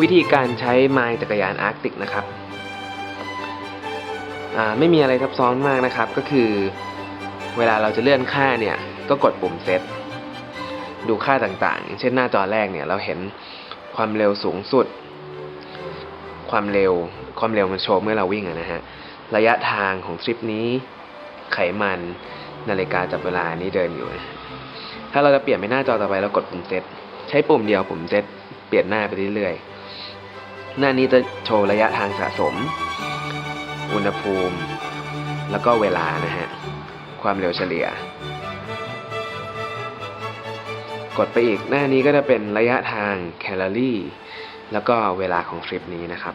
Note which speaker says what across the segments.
Speaker 1: วิธีการใช้ไม้จักรยานอาร์กติกนะครับไม่มีอะไรซับซ้อนมากนะครับ ก็คือ เวลาเราจะเลื่อนค่าเนี่ย ก็กดปุ่มเซตดูค่าต่างๆ เช่นหน้าจอแรกเนี่ย เราเห็นความเร็วสูงสุด ความเร็ว ความเร็วมันโชว์เมื่อเราวิ่งะนะฮะ ระยะทางของทริปนี้ ไขมัน นาฬิกาจับเวลานี้เดินอยู่นะถ้าเราจะเปลี่ยนไปหน้าจอต่อไปเรากดปุ่มเซต ใช้ปุ่มเดียวปุ่มเซต เปลี่ยนหน้าไปเรื่อยๆ หน้านี้จะโชว์ระยะทางสะสม อุณหภูมิ แล้วก็เวลานะฮะ ความเร็วเฉลี่ย กดไปอีกหน้านี้ก็จะเป็นระยะทางแคลอรี่ แล้วก็เวลาของทริปนี้นะครับ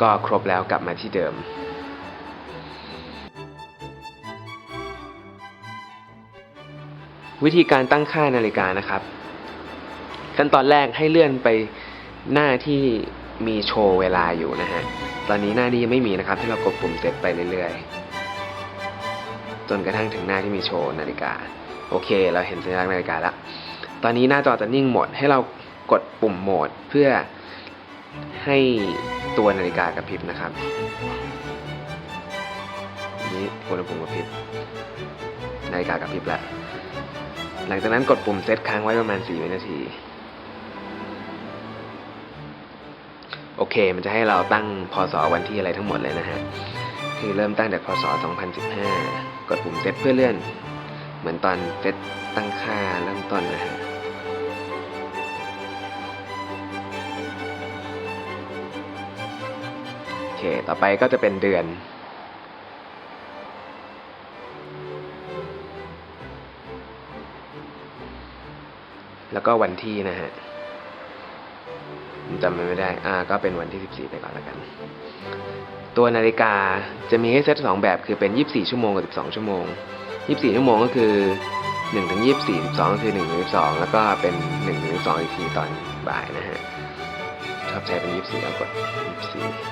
Speaker 1: ก็ครบแล้วกลับมาที่เดิมวิธีการตั้งค่านาฬิกานะครับ ขั้นตอนแรกให้เลื่อนไปหน้าที่มีโชว์เวลาอยู่นะฮะ ตอนนี้หน้านี้ยังไม่มีนะครับ ให้เรากดปุ่มเซตไปเรื่อยๆ จนกระทั่งถึงหน้าที่มีโชว์นาฬิกา โอเค เราเห็นสัญลักษณ์นาฬิกาแล้ว ตอนนี้หน้าจอจะนิ่งหมด ให้เรากดปุ่มโหมดเพื่อให้ตัวนาฬิกากระพริบนะครับ นี้อุณหภูมิกระพริบ นาฬิกากระพริบแล้ว หลังจากนั้นกดปุ่มเซตค้างไว้ประมาณ 4 วินาที โอเค มันจะให้เราตั้งพศวันที่อะไรทั้งหมดเลยนะฮะคือเริ่มตั้งจากพศ 2015 กดปุ่มเซตเพื่อเลื่อน เหมือนตอนเซตตั้งค่าเริ่มต้นนะฮะโอเค ต่อไปก็จะเป็นเดือน แล้วก็วันที่นะฮะ จำไม่ได้ อ่า ก็เป็นวันที่ 14 ไปก่อนแล้วกัน ตัวนาฬิกาจะมีให้เซตสองแบบคือเป็น 24 ชั่วโมงกับ 12 ชั่วโมง 24 ชั่วโมงก็คือ1ถึง24 12ก็คือ1ถึง12 แล้วก็เป็น1ถึง12อีกทีตอนบ่ายนะฮะ ชอบใช้เป็น 24แล้วกด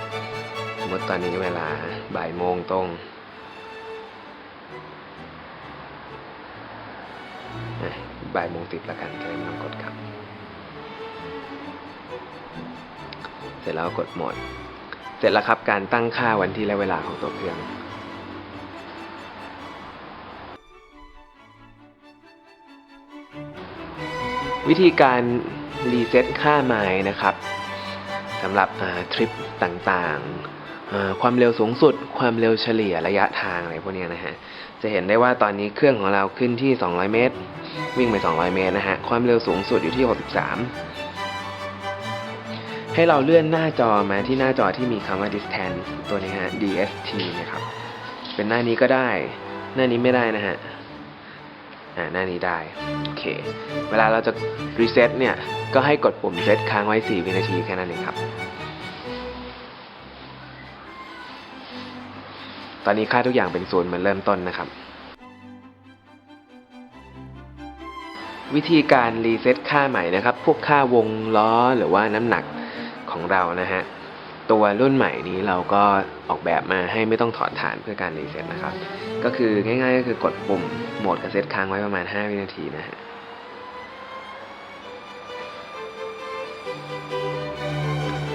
Speaker 1: 24 สมมติตอนนี้เวลาบ่ายโมงตรงบ่ายโมงสิบแล้วกันจะได้ไม่ต้องกดครับ เสร็จแล้วกดโหมด เสร็จแล้วครับการตั้งค่าวันที่และเวลาของตัวเครื่องวิธีการรีเซ็ตค่าไม้นะครับสำหรับทริปต่างๆ ความเร็วสูงสุด ความเร็วเฉลี่ยระยะทางอะไรพวกนี้นะฮะ จะเห็นได้ว่าตอนนี้เครื่องของเราขึ้นที่ 200 เมตร วิ่งไป 200 เมตรนะฮะ ความเร็วสูงสุดอยู่ที่ 63 ให้เราเลื่อนหน้าจอมาที่หน้าจอที่มีคำว่า distance ตัวนี้ฮะ DST นะครับ เป็นหน้านี้ก็ได้ หน้านี้ไม่ได้นะฮะ อ่า หน้านี้ได้ โอเค เวลาเราจะ reset เนี่ย ก็ให้กดปุ่ม set ค้างไว้ 4 วินาทีแค่นั้นเองครับ ตอนนี้ค่าทุกอย่างเป็นศูนย์เหมือนเริ่มต้นนะครับวิธีการรีเซ็ตค่าใหม่นะครับ พวกค่าวงล้อหรือว่าน้ำหนัก ของเรานะฮะ ตัวรุ่นใหม่นี้เราก็ออกแบบมาให้ไม่ต้องถอดฐานเพื่อการรีเซ็ตนะครับ ก็คือง่ายๆก็คือกดปุ่มโหมดกับเซตค้างไว้ประมาณ 5 วินาทีนะฮะ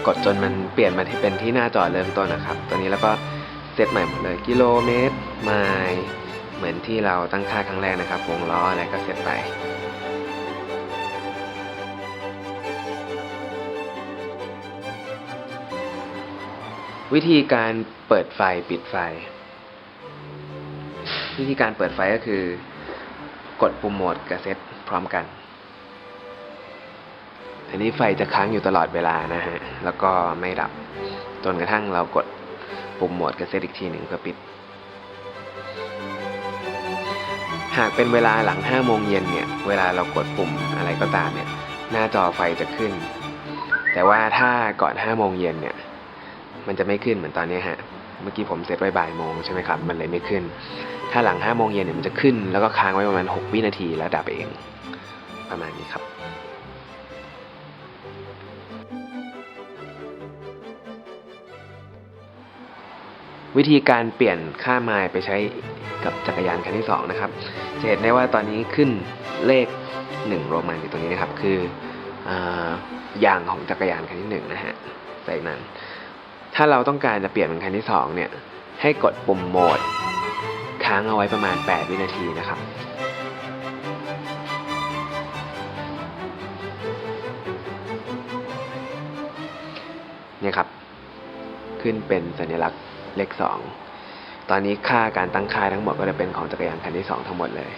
Speaker 1: กดจนมันเปลี่ยนมาที่เป็นที่หน้าจอเริ่มต้นนะครับ ตัวนี้แล้วก็เซตใหม่หมดเลยกิโลเมตรไมล์เหมือนที่เราตั้งค่าครั้งแรกนะครับวงล้ออะไรก็เซตไป วิธีการเปิดไฟปิดไฟ วิธีการเปิดไฟก็คือ กดปุ่มโหมดกับเซตพร้อมกัน อันนี้ไฟจะค้างอยู่ตลอดเวลานะฮะ แล้วก็ไม่ดับ จนกระทั่งเรากดปุ่มโหมดกับเซตอีกทีหนึ่งเพื่อปิด หากเป็นเวลาหลัง5โมงเย็นเนี่ย เวลาเรากดปุ่มอะไรก็ตามเนี่ย หน้าจอไฟจะขึ้น แต่ว่าถ้าก่อน5โมงเย็นเนี่ย มันจะไม่ขึ้นเหมือนตอนนี้ฮะ เมื่อกี้ผมเซตไว้บ่ายโมงใช่ไหมครับ มันเลยไม่ขึ้น ถ้าหลัง5โมงเย็นเนี่ยมันจะขึ้น แล้วก็ค้างไว้ประมาณ 6 วินาทีแล้วดับเอง ประมาณนี้ครับวิธีการเปลี่ยนค่าไมล์ไปใช้กับจักรยานคันที่ 2 นะครับ จะเห็นได้ว่าตอนนี้ขึ้นเลขหนึ่งโรมันอยู่ตรงนี้นะครับ คืออยางของจักรยานคันที่หนึ่งนะฮะใส่นั้น ถ้าเราต้องการจะเปลี่ยนเป็นคันที่สองเนี่ย ให้กดปุ่มโหมด ค้างเอาไว้ประมาณ 8 วินาทีนะครับ เนี่ยครับ ขึ้นเป็นสัญลักษณ์เลขสองตอนนี้ค่าการตั้งค่าทั้งหมดก็จะเป็นของจักรยานคันที่สองทั้งหมดเลย